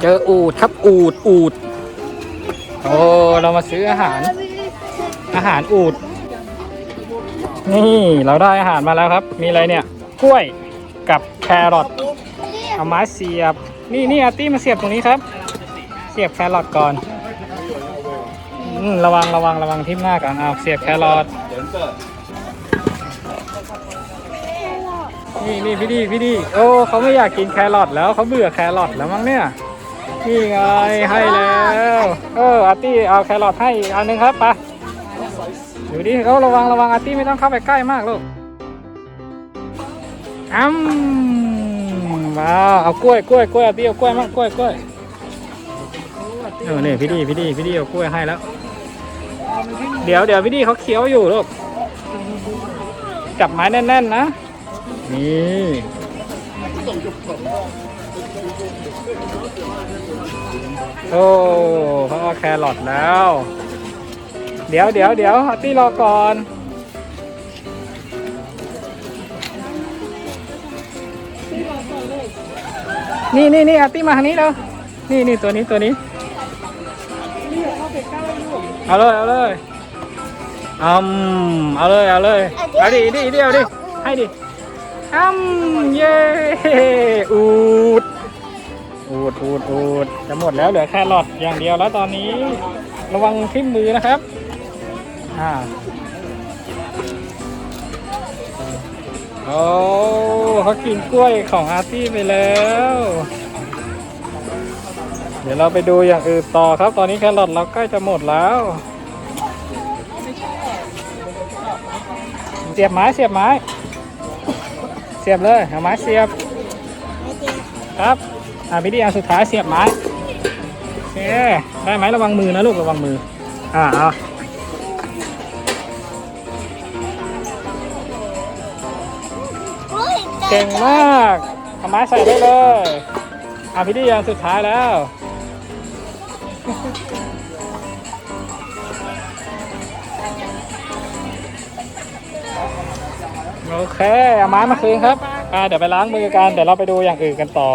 เจออูดครับอูดอูดโอ้เรามาซื้ออาหาร อาหารอูด นี่เราได้อาหารมาแล้วครับ มีอะไรเนี่ยกล้วยกับแครอทเอาไม้เสียบ นี่นี่อาร์ตี้มาเสียบตรงนี้ครับ เสียบแครอทก่อนระวังระวังระวังทิ่มหน้ากันเอาเสียบแครอทนี่นี่พี่ดีพี่ดีโอ้เขาไม่อยากกินแครอทแล้วเขาเบื่อแครอทแล้วมั้งเนี่ย นี่ไงให้แล้วเอออาร์ตี้เอาแครอทให้อีกอันหนึงครับไปอยู่ดิเขาระวังระวังอาร์ตี้ไม่ต้องเข้าไปใกล้มากลูกอ้ำว้าวเอากล้วยกล้วยกล้วยอาร์ตี้เอากล้วยมากกล้วยกล้วยเออนี่พี่ดีพี่ดีพี่ดีเอากล้วยให้แล้ว เดี๋ยวเดี๋ยวพี่ดีเขาเคี้ยวอยู่ลูกจับไม้แน่นๆนะนี่ โอ้เขาเอาแครอทแล้ว เดี๋ยวเดี๋ยวเดี๋ยวอาร์ตี้รอก่อน นี่นี่นี่อาร์ตี้มาทางนี้แล้วนี่นี่ตัวนี้ตัวนี้ เอาเลยเอาเลยอืมเอาเลยเอาเลยเอาดิดิเดียวดิให้ดิ อืมเย้อูด อูดอูดอูดจะหมดแล้วเหลือแค่หลอดอย่างเดียวแล้วตอนนี้ ระวังทิ่มมือนะครับ อ่าโอ้เขากินกล้วยของอาร์ตี้ไปแล้ว เดี๋ยวเราไปดูอย่างอื่นต่อครับ ตอนนี้แครอทเราใกล้จะหมดแล้ว เสียบไม้เสียบไม้ สียบเลยเอาไม้เสียบครับอ่าวิธีอันสุดท้ายเสียบไม้โอเคได้ไหมระวังมือนะลูกระวังมืออ่าเอาเก่งมากเอาไม้ใส่ได้เลยอ่าพิธีอันสุดท้ายแล้ว โอเคเอาไม้มาคืนครับอ่าเดี๋ยวไปล้างมือกันเดี๋ยวเราไปดูอย่างอื่นกันต่อ